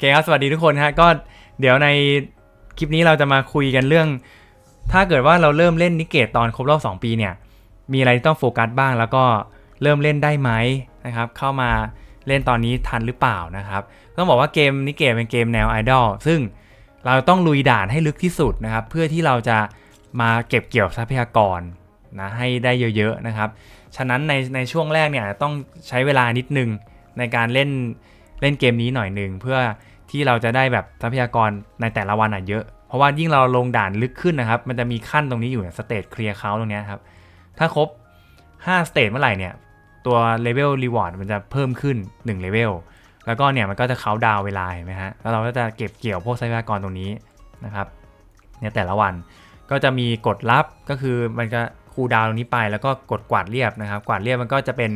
เคครับ สวัสดีทุกคนฮะ ก็เดี๋ยวในคลิปนี้เราจะมาคุยกันเรื่อง ถ้าเกิดว่าเราเริ่มเล่นนิเกตตอนครบรอบ 2 ปีเนี่ย มีอะไรที่ต้องโฟกัสบ้าง แล้วก็เริ่มเล่นได้ไหมนะครับ เข้ามาเล่นตอนนี้ทันหรือเปล่านะครับต้องบอกว่าเกมนิเกตเป็นเกมแนวไอดอลซึ่งเราต้องลุยด่านให้ลึกที่สุดนะครับ เพื่อที่เราจะมาเก็บเกี่ยวทรัพยากรนะให้ได้เยอะๆนะครับ ฉะนั้นในในช่วงแรกเนี่ยต้องใช้เวลานิดนึงในการเล่นเล่นเกมนี้หน่อยหนึ่งเพื่อ ที่เราจะได้แบบทรัพยากรในแต่ละวันอะเยอะ เพราะว่ายิ่งเราลงด่านลึกขึ้นนะครับ มันจะมีขั้นตรงนี้อยู่สเตจเคลียร์เขาตรงเนี้ยครับ ถ้าครบ5สเตจเมื่อไหร่เนี่ยตัวเลเวลรีวอร์ดมันจะเพิ่มขึ้น1เลเวลแล้วก็เนี่ยมันก็จะเขาดาวเวลาเห็นไหมฮะ แล้วเราก็จะเก็บเกี่ยวพวกทรัพยากรตรงนี้นะครับเนี่ยแต่ละวันก็จะมีกดลับก็คือมันจะคูดาวตรงนี้ไปแล้วก็กดกวาดเรียบนะครับ กวาดเรียบมันก็จะเป็น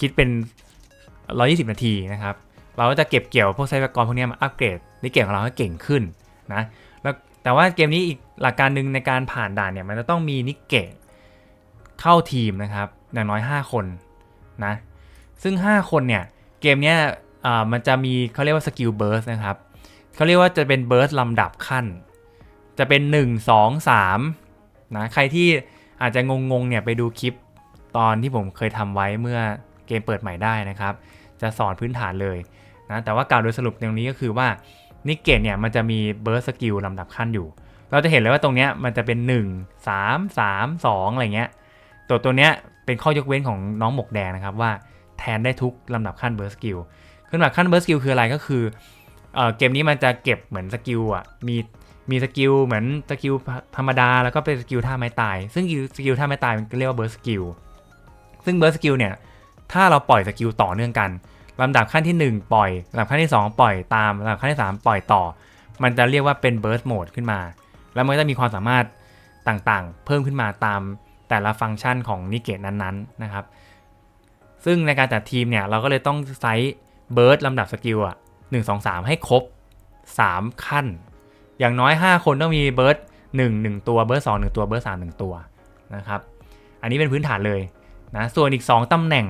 คิดเป็น 120 นาทีนะครับ เราก็จะเก็บเกี่ยวพวกทรัพยากรพวกนี้มาอัปเกรดนิเกตของเราให้เก่งขึ้นนะแล้วแต่ว่าเกมนี้อีกหลักการหนึ่งในการผ่านด่านเนี่ยมันจะต้องมีนิกเกตเข้าทีมนะครับอย่างน้อย 5 คนนะซึ่ง 5 คนเนี่ยเกมเนี้ยมันจะมีเขาเรียกว่าสกิลเบิร์สนะครับเขาเรียกว่าจะเป็นเบิร์สลำดับขั้น จะเป็น 1 2 3นะใครที่อาจจะงงๆเนี่ยไปดูคลิปตอนที่ผมเคยทำไว้เมื่อเกมเปิดใหม่ได้นะครับ จะสอนพื้นฐานเลย นะแต่ว่ากล่าวโดยสรุปตรงนี้ก็คือว่านิเกตเนี่ยมันจะมีเบิร์สกิลลำดับขั้นอยู่ เราจะเห็นเลยว่าตรงเนี้ยมันจะเป็น 1 3 3 2 อะไรเงี้ย ตัวตัวเนี้ยเป็นข้อยกเว้นของน้องหมกแดงนะครับว่าแทนได้ทุกลำดับขั้นเบิร์สกิลขึ้นมาขั้นเบิร์สกิลคืออะไรก็คือเออเกมนี้มันจะเก็บเหมือนสกิลอะมีมีสกิลเหมือนสกิลธรรมดาแล้วก็เป็นสกิลท่าไม้ตาย ซึ่งสกิลท่าไม้ตายมันเรียกว่าเบิร์สกิลซึ่งเบิร์สกิลเนี่ยถ้าเราปล่อยสกิลต่อเนื่องกัน ลำดับขั้นที่ 1 ปล่อยลำดับขั้นที่ 2 ปล่อยตามลำดับขั้นที่ 3 ปล่อยต่อ มันจะเรียกว่าเป็นเบิร์สโหมดขึ้นมา แล้วมันก็จะมีความสามารถต่างๆ เพิ่มขึ้นมาตามแต่ละฟังก์ชันของนิเกตนั้นๆนะครับ ซึ่งในการจัดทีมเนี่ยเราก็เลยต้องไซส์เบิร์ดลำดับสกิลอะหนึ่งสองสามให้ครบ 3 ขั้น อย่างน้อย 5 คนต้องมีเบิร์ดหนึ่งหนึ่งตัวเบิร์ดสองหนึ่งตัวเบิร์ดสามหนึ่งตัวนะครับ อันนี้เป็นพื้นฐานเลยนะ ส่วนอีก 2ตำแหน่ง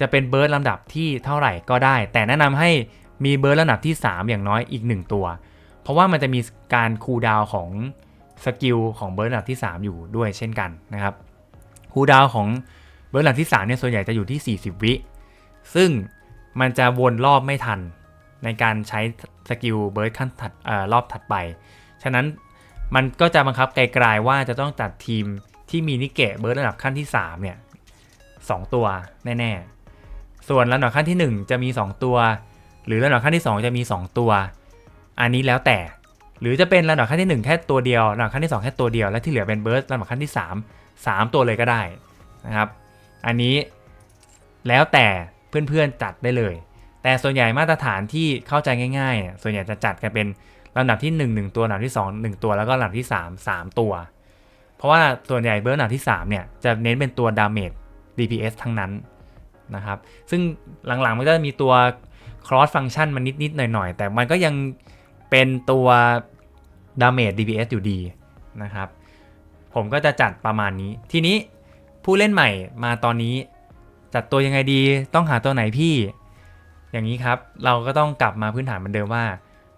จะเป็นเบิร์ดลำดับที่เท่าไหร่ก็ได้ แต่แนะนำให้มีเบิร์ดลำดับที่ 3 อย่างน้อยอีก 1 ตัว เพราะว่ามันจะมีการคูลดาวของสกิลของเบิร์ดลำดับที่ 3 อยู่ด้วยเช่นกันนะครับคูลดาวของเบิร์ดลำดับที่3เนี่ยส่วนใหญ่จะอยู่ที่ 40 วิ ซึ่งมันจะวนรอบไม่ทันในการใช้สกิลเบิร์ดขั้นถัดออรอบถัดไป ฉะนั้นมันก็จะบังคับไกลๆว่าจะต้องจัดทีมที่มีนิเกะเบิร์ดระดับขั้นที่3เนี่ยสตัวแน่ ๆ ส่วนระดับขั้นที่ 1 จะมี 2 ตัว หรือระดับขั้นที่ 2 จะมี 2 ตัว อันนี้แล้วแต่ หรือจะเป็นระดับขั้นที่ 1 แค่ตัวเดียวระดับขั้นที่ 2 แค่ตัวเดียว และที่เหลือเป็นเบิร์ดระดับขั้นที่ 3 3 ตัวเลยก็ได้นะครับ อันนี้แล้วแต่เพื่อนๆจัดได้เลย แต่ส่วนใหญ่มาตรฐานที่เข้าใจง่ายๆเนี่ยส่วนใหญ่จะจัดกันเป็นลำดับที่ 1 1 ตัวลำดับที่ 2 1 ตัวแล้วก็ลำดับที่ 3 3 ตัว เพราะว่าส่วนใหญ่เบิร์ลำดับที่3เนี่ยจะเน้นเป็นตัวดาเมจ DPS ทั้งนั้น นะครับ ซึ่งหลังๆมันก็จะมีตัว cross function มันนิด ๆ หน่อย ๆ แต่มันก็ยังเป็นตัว damage DPS อยู่ดีนะครับ ผมก็จะจัดประมาณนี้ ทีนี้ผู้เล่นใหม่มาตอนนี้ จัดตัวยังไงดีต้องหาตัวไหนพี่ อย่างนี้ครับ เราก็ต้องกลับมาพื้นฐานเหมือนเดิมว่า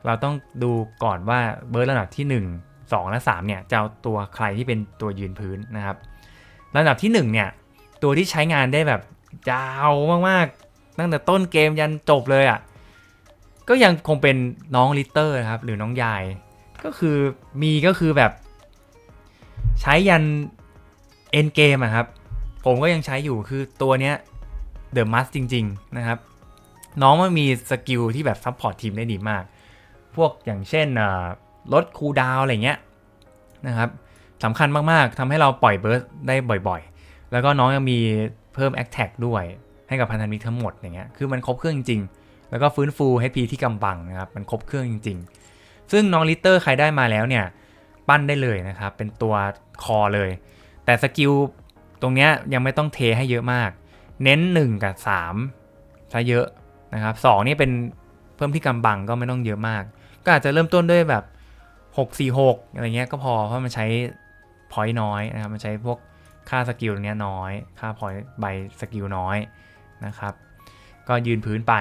เราต้องดูก่อนว่าเบิร์ระดับที่ 1 2 และ 3 เนี่ยจะเอาตัวใครที่เป็นตัวยืนพื้นนะครับ ระดับที่ 1 เนี่ย ตัวที่ใช้งานได้แบบ ยาวมากๆ ตั้งแต่ต้นเกมยันจบเลยอะ่ะ ก็ยังคงเป็นน้องลิเตอร์ครับ หรือน้องยาย ก็คือมีก็คือแบบ ใช้ยันเอ็นเกมอะครับ ผมก็ยังใช้อยู่คือตัวเนี้ยเดอะมัสจริง ๆ นะครับ น้องมันมีสกิลที่แบบซัพพอร์ตทีมได้ดีมาก พวกอย่างเช่นลดคูลดาวอะไรเงี้ยนะครับสำคัญมากๆทำให้เราปล่อยเบิร์สได้บ่อยๆ แล้วก็น้องยังมี เพิ่ม a อ t แทกด้วยให้กับพันธมิตรทั้งหมดอย่างเงี้ยคือมันครบเครื่องจริงๆแล้วก็ฟื้นฟู HP ที่กำบังนะครับมันครบเครื่องจริง ๆ ซึ่งน้องลิเตอร์ใครได้มาแล้วเนี่ยปั้นได้เลยนะครับเป็นตัวคอเลย แต่สกิลตรงเนี้ยยังไม่ต้องเทให้เยอะมาก เน้น 1 กับ3ใช้เยอะนะครับ2นี่เป็นเพิ่มที่กำบังก็ไม่ต้องเยอะมาก ก็อาจจะเริ่มต้นด้วยแบบ 6 4 6 อะไรเงี้ยก็พอเพราะมันใช้พอยต์น้อยนะครับมันใช้พวก ค่าสกิลเนี้ยน้อย ค่าพอยต์ใบสกิลน้อยนะครับ ก็ยืนพื้นไป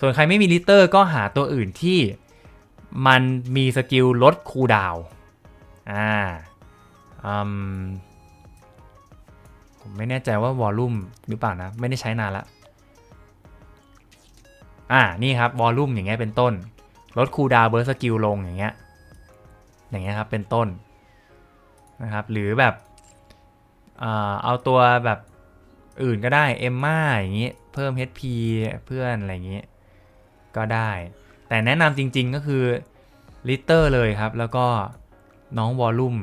ส่วนใครไม่มีลิเตอร์ก็หาตัวอื่นที่มันมีสกิลลดคูดาวอ่าอืมผมไม่แน่ใจว่าวอลลุ่มหรือเปล่านะ ไม่ได้ใช้นานละอ่า นี่ครับวอลลุ่มอย่างเงี้ยเป็นต้น ลดคูดาวเบิร์สกิลลงอย่างเงี้ย อย่างเงี้ยครับเป็นต้นนะครับ หรือแบบ เอาตัวแบบอื่นก็ได้เอมมาอย่างงี้ เพิ่ม HP เพื่อนอะไรอย่างงี้ ก็ได้ แต่แนะนำจริงๆก็คือลิตเตอร์เลยครับ แล้วก็น้องวอลลุ่ม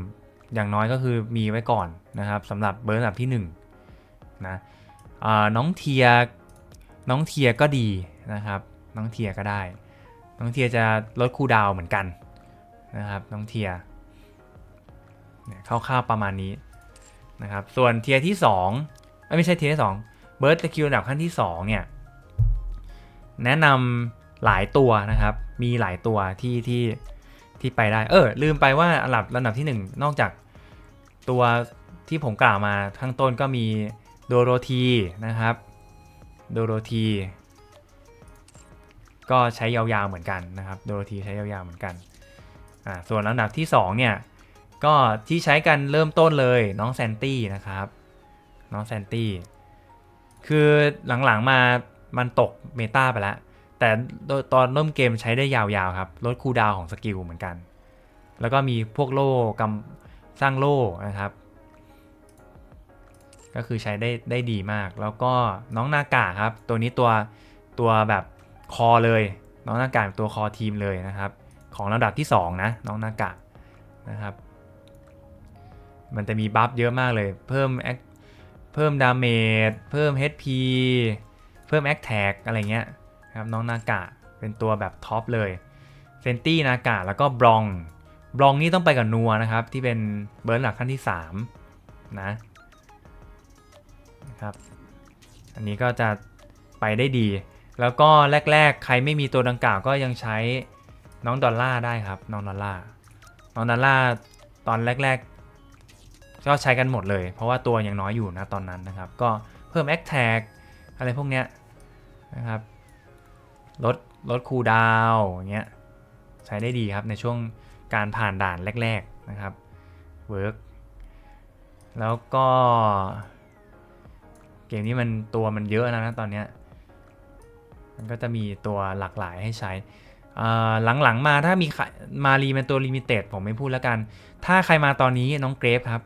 อย่างน้อยก็คือมีไว้ก่อนนะครับสำหรับเบอร์อันดับที่1นะอ่าน้องเทียน้องเทียก็ดีนะครับ น้องเทียก็ได้ น้องเทียจะลดคูดาวเหมือนกันนะครับ น้องเทียเนี่ยคร่าๆประมาณนี้ นะครับ ส่วนเทียที่2เอ้ยไม่ใช่เทียที่2เบิร์ดสกิลระดับขั้นที่2เนี่ยแนะนำหลายตัวนะครับ มีหลายตัวที่ที่ที่ไปได้ เออ ลืมไปว่าอันดับลำดับที่ 1 นอกจากตัวที่ผมกล่าวมาข้างต้นก็มีโดโรธีนะครับ โดโรธีก็ใช้ยาวๆเหมือนกันนะครับ โดโรธีใช้ยาวๆเหมือนกัน อ่า ส่วนลำดับที่ 2 เนี่ย ก็ที่ใช้กันเริ่มต้นเลยน้องแซนตี้นะครับ น้องแซนตี้คือหลังๆมามันตกเมตาไปแล้ว แต่ตอนเริ่มเกมใช้ได้ยาวๆครับลดคูดาวของสกิลเหมือนกัน แล้วก็มีพวกโล่กำสร้างโล่นะครับ ก็คือใช้ได้ได้ดีมาก แล้วก็น้องนากาครับ ตัวนี้ตัวตัวแบบคอเลย น้องนากาเป็นตัวคอทีมเลยนะครับ ของระดับที่ 2 นะ น้องนากานะครับ มันจะมีบัฟเยอะมากเลย เพิ่มแอคเพิ่มดาเมจเพิ่ม HP เพิ่มแอคแท็กอะไรเงี้ยครับน้องนากะเป็นตัวแบบท็อปเลยเซนตี้นากะแล้วก็บรองบรองนี่ต้องไปกับนัวนะครับ ที่เป็นเบิร์นหลักขั้นที่ 3 นะนะครับ อันนี้ก็จะไปได้ดี แล้วก็แรก ๆ ใครไม่มีตัวดังกล่าวก็ยังใช้น้องดอลล่าได้ครับ น้องดอลล่าน้องดอลล่าตอนแรก ๆ ก็ใช้กันหมดเลย เพราะว่าตัวยังน้อยอยู่นะตอนนั้นนะครับ ก็เพิ่มแอคแท็กอะไรพวกเนี้ยนะครับลดลดคูลดาวน์อย่างเงี้ยใช้ได้ดีครับในช่วงการผ่านด่านแรก ๆนะครับเวิร์กแล้วก็เกมนี้มันตัวมันเยอะนะตอนเนี้ยมันก็จะมีตัวหลากหลายให้ใช้หลังๆมาถ้ามีมารีเป็นตัวลิมิเต็ดผมไม่พูดแล้วกัน ถ้าใครมาตอนนี้น้องเกรฟครับ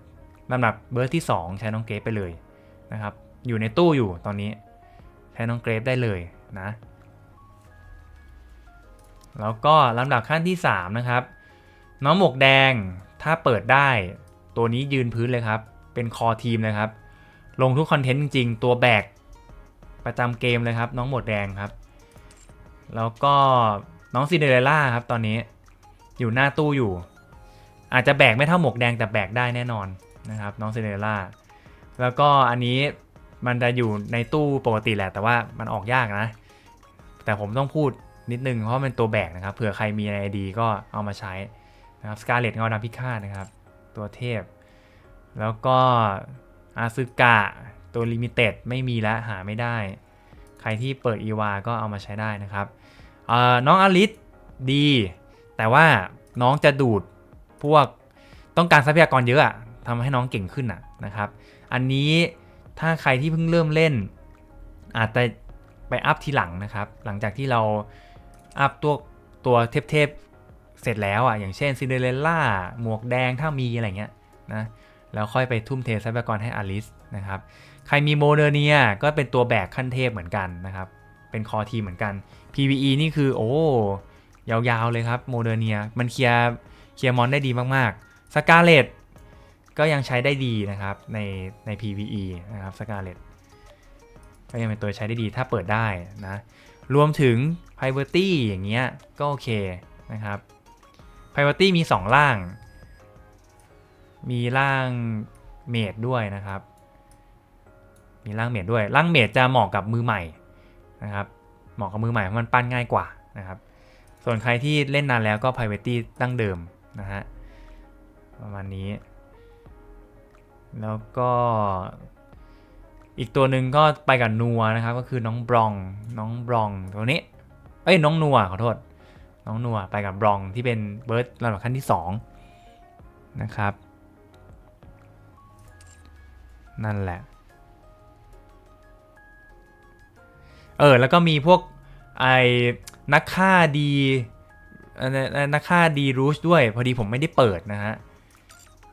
ลำดับเบอร์ที่ 2 ใช้น้องเกรฟไปเลยนะครับ อยู่ในตู้อยู่ตอนนี้ ใช้น้องเกรฟได้เลยนะ แล้วก็ลำดับขั้นที่ 3 นะครับ น้องหมวกแดงถ้าเปิดได้ ตัวนี้ยืนพื้นเลยครับ เป็นคอทีมเลยครับ ลงทุกคอนเทนต์จริงๆ ตัวแบกประจำเกมเลยครับ น้องหมวกแดงครับ แล้วก็น้องซินเดอเรลล่าครับตอนนี้อยู่หน้าตู้อยู่ อาจจะแบกไม่เท่าหมวกแดงแต่แบกได้แน่นอน นะครับน้องซินเดอเรลล่าแล้วก็อันนี้มันจะอยู่ในตู้ปกติแหละ แต่ว่ามันออกยากนะ แต่ผมต้องพูดนิดนึงเพราะมันตัวแบกนะครับเผื่อใครมีในไอดีก็เอามาใช้นะครับสกาเลตเงาดำพิฆาตนะครับ ตัวเทพ แล้วก็อาซึกะตัวลิมิเต็ดไม่มีแล้วหาไม่ได้ ใครที่เปิดอีวาก็เอามาใช้ได้นะครับน้องอลิสดี แต่ว่าน้องจะดูดพวกต้องการทรัพยากรเยอะอะ ทำให้น้องเก่งขึ้นอะนะครับ อันนี้ถ้าใครที่เพิ่งเริ่มเล่น อาจจะไปอัพทีหลังนะครับ หลังจากที่เราอัพตัวตัวเทพๆเสร็จแล้วอะอย่างเช่นซินเดอเรลล่าหมวกแดงถ้ามีอะไรเงี้ยนะแล้วค่อยไปทุ่มเททรัพยากรให้อลิสนะครับ ใครมีโมเดอร์เนียก็เป็นตัวแบกขั้นเทพเหมือนกันนะครับ เป็นคอทีเหมือนกัน PVE นี่คือโอ้ยาวๆเลยครับโมเดอร์เนียมันเคลียร์เคลียร์มอนได้ดีมากๆสกาเลต ก็ยังใช้ได้ดีนะครับในใน PVE นะครับสกาเลตก็ยังเป็นตัวใช้ได้ดีถ้าเปิดได้นะ รวมถึง p r i v a t y อย่างเงี้ยก็โอเคนะครับ p r i v a t y มี 2 ล่าง มีล่างเมดด้วยนะครับ มีล่างเมดด้วย ล่างเมดจะเหมาะกับมือใหม่นะครับ เหมาะกับมือใหม่เพราะมันปั้นง่ายกว่านะครับ ส่วนใครที่เล่นนานแล้วก็ p r i v a t y ตั้งเดิมนะฮะประมาณนี้ แล้วก็อีกตัวหนึ่งก็ไปกับนัวนะครับ ก็คือน้องบรองน้องบรองตัวนี้เอ้ยน้องนัวขอโทษ น้องนัวไปกับบรองที่เป็นเบิร์ดลำดับขั้นที่สองนะครับ นั่นแหละ เออ แล้วก็มีพวกไอ้นักฆ่าดีนักฆ่าดีรูชด้วย พอดีผมไม่ได้เปิดนะฮะ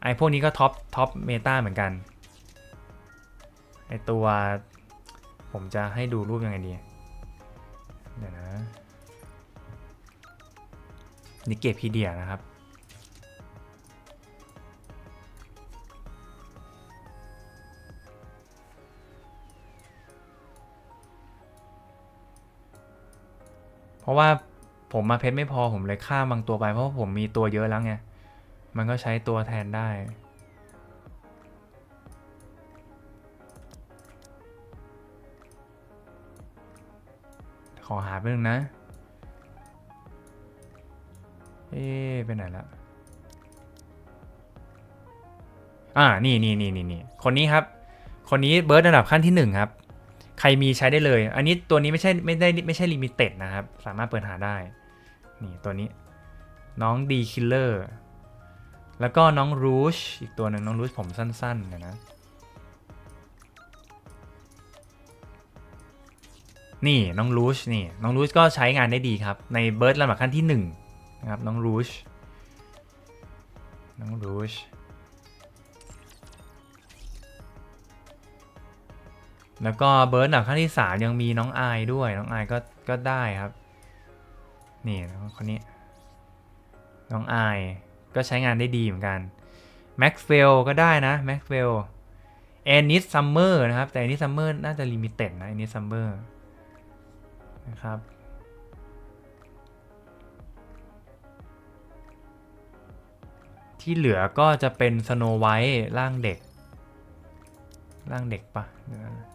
ไอ้พวกนี้ก็ท็อปท็อปเมตาเหมือนกัน ไอ้ตัว ผมจะให้ดูรูปยังไงดี เดี๋ยวนะนิเกพีเดียนะครับ เพราะว่าผมมาเพชรไม่พอผมเลยข้าบางตัวไปเพราะผมมีตัวเยอะแล้วไง มันก็ใช้ตัวแทนได้ ขอหาไปหนึ่งนะ เอ๊ะไปไหนละอ่า นี่นี่นี่นี่นี่คนนี้ครับ คนนี้เบิร์ดระดับขั้นที่หนึ่งครับ ใครมีใช้ได้เลย อันนี้ตัวนี้ไม่ใช่ไม่ได้ไม่ใช่ลิมิเต็ดนะครับ สามารถเปิดหาได้ นี่ตัวนี้ น้องดีคิลเลอร์ แล้วก็น้องรูชอีกตัวหนึ่งน้องรูชผมสั้นๆเดี๋ยนะ นี่น้องรูชนี่น้องรูชก็ใช้งานได้ดีครับ ในเบิร์ดลำดับขั้นที่หนึ่งนะครับน้องรูชน้องรูชแล้วก็เบิร์ดลำดับขั้นที่สามยังมีน้องไอายด้วยน้องไอายก็ก็ได้ครับ นี่น้องคนนี้ น้องไอาย ก็ใช้งานได้ดีเหมือนกันแม็กเฟลก็ได้นะแม็กเฟลแอนิสซัมเมอร์นะครับ แต่แอนิสซัมเมอร์น่าจะลิมิเต็ดนะแอนิสซัมเมอร์นะครับ ที่เหลือก็จะเป็นสโนไวท์ร่างเด็ก ร่างเด็กปะเดี๋ยวนะ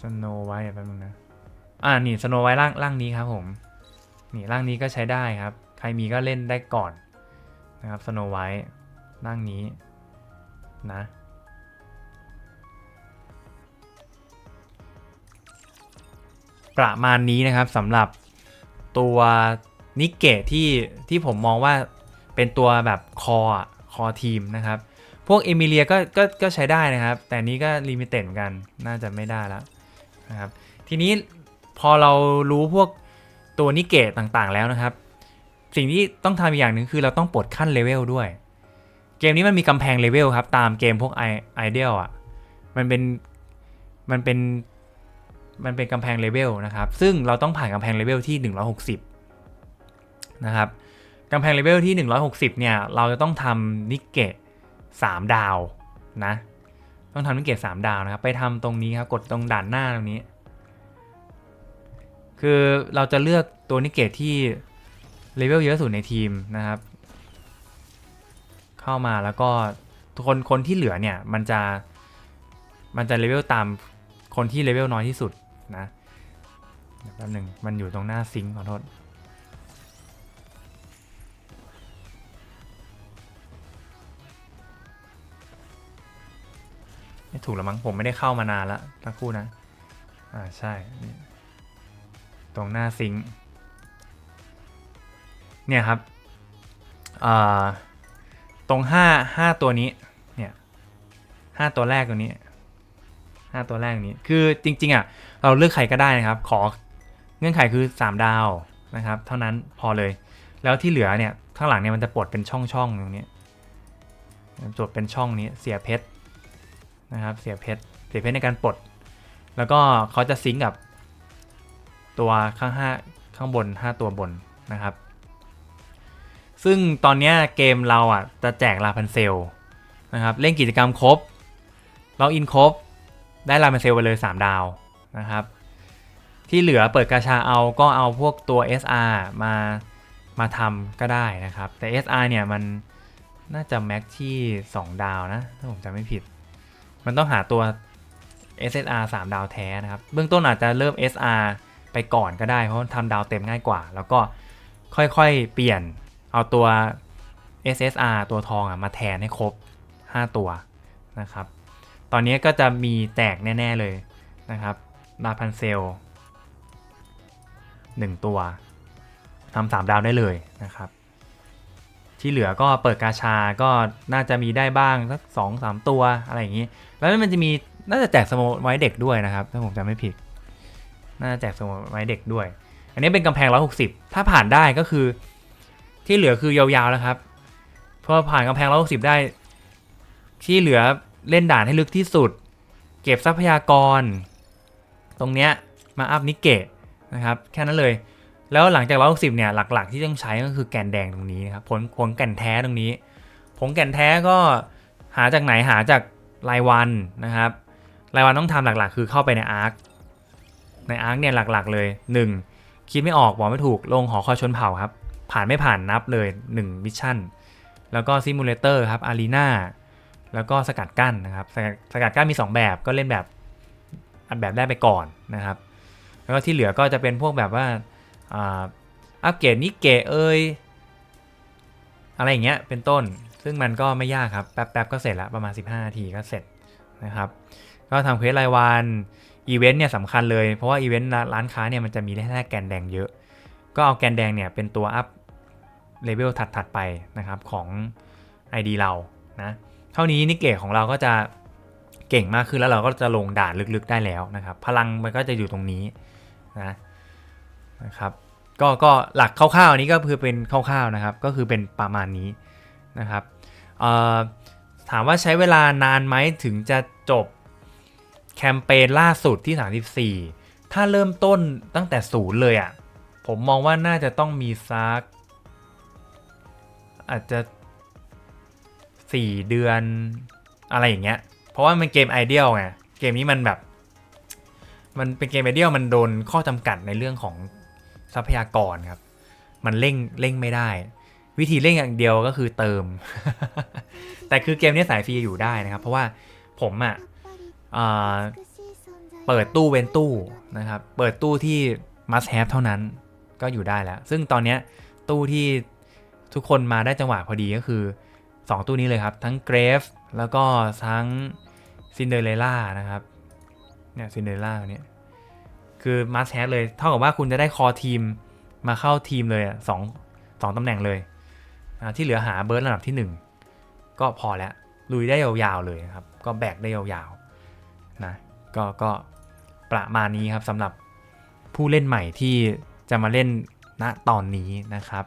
สโนไวท์แป๊บนึงนะ อ่า นี่สโนไวท์ร่างร่างนี้ครับผม นี่ร่างนี้ก็ใช้ได้ครับ ใครมีก็เล่นได้ก่อนนะครับสโนไวท์ร่างนี้นะประมาณนี้นะครับสำหรับตัวนิกเกตที่ที่ผมมองว่าเป็นตัวแบบคอคอทีมนะครับ พวกเอมิเลียก็ก็ก็ใช้ได้นะครับ แต่นี้ก็ลิมิเต็ดเหมือนกันน่าจะไม่ได้แล้วนะครับ ทีนี้พอเรารู้พวกตัวนิกเกตต่างๆแล้วนะครับ สิ่งที่ต้องทำอีกอย่างหนึ่งคือเราต้องปลดขั้นเลเวลด้วย เกมนี้มันมีกำแพงเลเวลครับ ตามเกมพวกไอไอเดียลอะ มันเป็น มันเป็น มันเป็นกำแพงเลเวลนะครับ ซึ่งเราต้องผ่านกำแพงเลเวลที่ 160 นะครับกำแพงเลเวลที่ 160 เนี่ย เราจะต้องทำนิกเกต3ดาวนะ ต้องทำนิกเกต3ดาวนะครับ ไปทำตรงนี้ครับ กดตรงด่านหน้าตรงนี้ คือเราจะเลือกตัวนิกเกตที่ เลเวลเยอะสุดในทีมนะครับ เข้ามาแล้วก็คนคนที่เหลือเนี่ยมันจะมันจะเลเวลตามคนที่เลเวลน้อยที่สุดนะแป๊บหนึ่งมันอยู่ตรงหน้าซิงขอโทษไม่ถูกแล้วมั้งผมไม่ได้เข้ามานานล้วสักครู่นะ อ่าใช่ ตรงหน้าซิงค์ เนี่ยครับตรงห้าห้าตัวนี้เนี่ยห้าตัวแรกตัวนี้ห้าตัวแรกนี้คือจริง ๆอะเราเลือกใครก็ได้นะครับ ขอเงื่อนไขคือ 3 ดาวนะครับ เท่านั้นพอเลย แล้วที่เหลือเนี่ยข้างหลังเนี่ยมันจะปลดเป็นช่องๆตรงนี้ปลดเป็นช่องนี้เสียเพชรนะครับเสียเพชรเสียเพชรในการปลด แล้วก็เขาจะซิงกับตัวข้างห้าข้างบน 5 ตัวบนนะครับ ซึ่งตอนนี้เกมเราอะจะแจกลาพันเซลนะครับเล่นกิจกรรมครบล็อกอินครบ ได้ลามาเซลไปเลย 3 ดาวนะครับ ที่เหลือเปิดกาชาเอาก็เอาพวกตัว SR มามาทำก็ได้นะครับ แต่ SR เนี่ยมันน่าจะแม็กที่ 2 ดาวนะ ถ้าผมจำไม่ผิด มันต้องหาตัว SSR 3 ดาวแท้นะครับ เบื้องต้นอาจจะเริ่ม SR ไปก่อนก็ได้เพราะทำดาวเต็มง่ายกว่า แล้วก็ค่อยๆ เปลี่ยน เอาตัว SSR ตัวทองอะมาแทนให้ครบ 5 ตัวนะครับ ตอนนี้ก็จะมีแตกแน่ ๆ เลยนะครับลาพันเซล1 ตัวทำสามดาวได้เลยนะครับ ที่เหลือก็เปิดกาชาก็น่าจะมีได้บ้างสักสองสามตัวอะไรอย่างนี้ แล้วมันจะมีน่าจะแจกสโมไว้เด็กด้วยนะครับ ถ้าผมจำไม่ผิด น่าจะแจกสโมไว้เด็กด้วย อันนี้เป็นกำแพง 160 ถ้าผ่านได้ก็คือ ที่เหลือคือยาวๆแล้วครับพอผ่านกำแพง160ได้ ที่เหลือเล่นด่านให้ลึกที่สุด เก็บทรัพยากร ตรงเนี้ยมาอัพนิเกตนะครับแค่นั้นเลย แล้วหลังจาก160เนี่ยหลักๆที่ต้องใช้ก็คือแกนแดงตรงนี้นะครับผลผลแก่นแท้ตรงนี้ผลแก่นแท้ก็หาจากไหนหาจากรายวันนะครับ รายวันต้องทำหลักๆ คือเข้าไปในอาร์คในอาร์คเนี่ยหลักๆเลย 1. คิดไม่ออกบอกไม่ถูกลงหอคอยชนเผ่าครับ ผ่านไม่ผ่านนับเลย1มิชชั่น แล้วก็ซิมูเลเตอร์ครับอารีนาแล้วก็สกัดกั้นนะครับสกัดสกัดกั้นมี 2 แบบก็เล่นแบบอันแบบแรกไปก่อนนะครับ แล้วก็ที่เหลือก็จะเป็นพวกแบบว่าอัปเกรดนิเกะเอยอะไรอย่างเงี้ยเป็นต้น ซึ่งมันก็ไม่ยากครับ แป๊บๆก็เสร็จล้วประมาณ 15 นาทีก็เสร็จนะครับ ก็ทำเควสรายวันอีเวนต์เนี่ยสำคัญเลย เพราะว่าอีเวนต์ร้านค้าเนี่ยมันจะมีแค่แกนแดงเยอะ ก็เอาแกนแดงเนี่ยเป็นตัวอัพเลเวลถัด ๆ ไปนะครับของ ID เรานะเท่านี้นิเกตของเราก็จะเก่งมากขึ้นแล้วเราก็จะลงด่านลึกๆได้แล้วนะครับ พลังมันก็จะอยู่ตรงนี้นะนะครับก็ก็หลักคร่าวๆนี้ก็คือเป็นคร่าวๆนะครับ ก็คือเป็นประมาณนี้นะครับถามว่าใช้เวลานานไหมถึงจะจบแคมเปญล่าสุดที่ 34 ถ้าเริ่มต้นตั้งแต่ศูนย์เลยอะ่ะ ผมมองว่าน่าจะต้องมีซัก อาจจะ4เดือนอะไรอย่างเงี้ย เพราะว่ามันเกมไอเดียลไง เกมนี้มันแบบ มันเป็นเกมไอเดียลมันโดนข้อจำกัดในเรื่องของทรัพยากรครับ มันเร่งเร่งไม่ได้ วิธีเร่งอย่างเดียวก็คือเติม แต่คือเกมนี้สายฟรีอยู่ได้นะครับ เพราะว่าผมอะ่ะเปิดตู้เว้นตู้นะครับ เปิดตู้ที่ must have เท่านั้น ก็อยู่ได้แล้ว ซึ่งตอนนี้ตู้ที่ทุกคนมาได้จังหวะพอดีก็คือ 2 ตู้นี้เลยครับ ทั้ง Grave แล้วก็ทั้ง Cinderella นะครับเนี่ย Cinderella เนี่ยคือ must have เลย เท่ากับว่าคุณจะได้คอทีมมาเข้าทีมเลยสองสองตำแหน่งเลย ที่เหลือหาเบิร์ดระดับที่ 1 ก็พอแล้ว ลุยได้ยาวๆเลยครับ ก็แบกได้ยาวๆนะก็ก็ประมาณนี้ครับสำหรับผู้เล่นใหม่ที่ จะมาเล่นณตอนนี้นะครับ